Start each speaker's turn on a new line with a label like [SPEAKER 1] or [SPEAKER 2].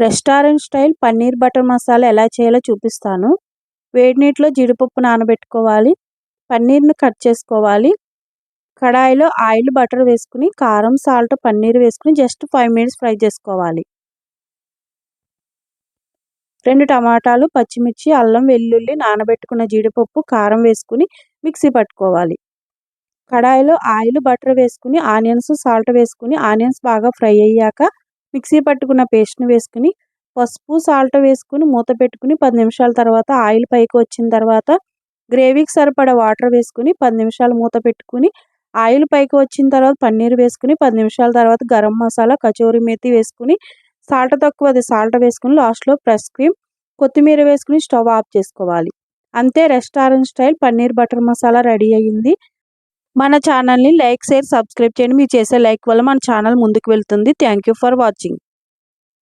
[SPEAKER 1] Restaurant style paneer butter masala ఎలా చేయాలో చూపిస్తాను. వేడి నీటిలో జీడిపప్పు నానబెట్టుకోవాలి. పన్నీర్ని కట్ చేసుకోవాలి. కడాయిలో ఆయిల్ బటర్ వేసుకుని కారం సాల్ట్ పన్నీర్ వేసుకుని జస్ట్ ఫైవ్ మినిట్స్ ఫ్రై చేసుకోవాలి. రెండు టమాటాలు పచ్చిమిర్చి అల్లం వెల్లుల్లి నానబెట్టుకున్న జీడిపప్పు కారం వేసుకుని మిక్సీ పట్టుకోవాలి. కడాయిలో ఆయిల్ బటర్ వేసుకుని ఆనియన్స్ సాల్ట్ వేసుకుని ఆనియన్స్ బాగా ఫ్రై అయ్యాక మిక్సీ పట్టుకున్న పేస్ట్ని వేసుకుని పసుపు సాల్ట్ వేసుకుని మూత పెట్టుకుని పది నిమిషాల తర్వాత ఆయిల్ పైకి వచ్చిన తర్వాత గ్రేవీకి సరిపడా వాటర్ వేసుకుని పది నిమిషాలు మూత పెట్టుకుని ఆయిల్ పైకి వచ్చిన తర్వాత పన్నీర్ వేసుకుని పది నిమిషాల తర్వాత గరం మసాలా కచోరి మేతి వేసుకుని సాల్ట్ తక్కువ అది సాల్ట్ వేసుకుని లాస్ట్లో ప్రెస్ క్రీమ్ కొత్తిమీర వేసుకుని స్టవ్ ఆఫ్ చేసుకోవాలి. అంతే restaurant style paneer butter masala ready అయ్యింది. మన ఛానల్ని లైక్ షేర్ సబ్స్క్రైబ్ చేయండి. మీరు చేసే లైక్ వల్ల మన ఛానల్ ముందుకు వెళ్తుంది. Thank you for watching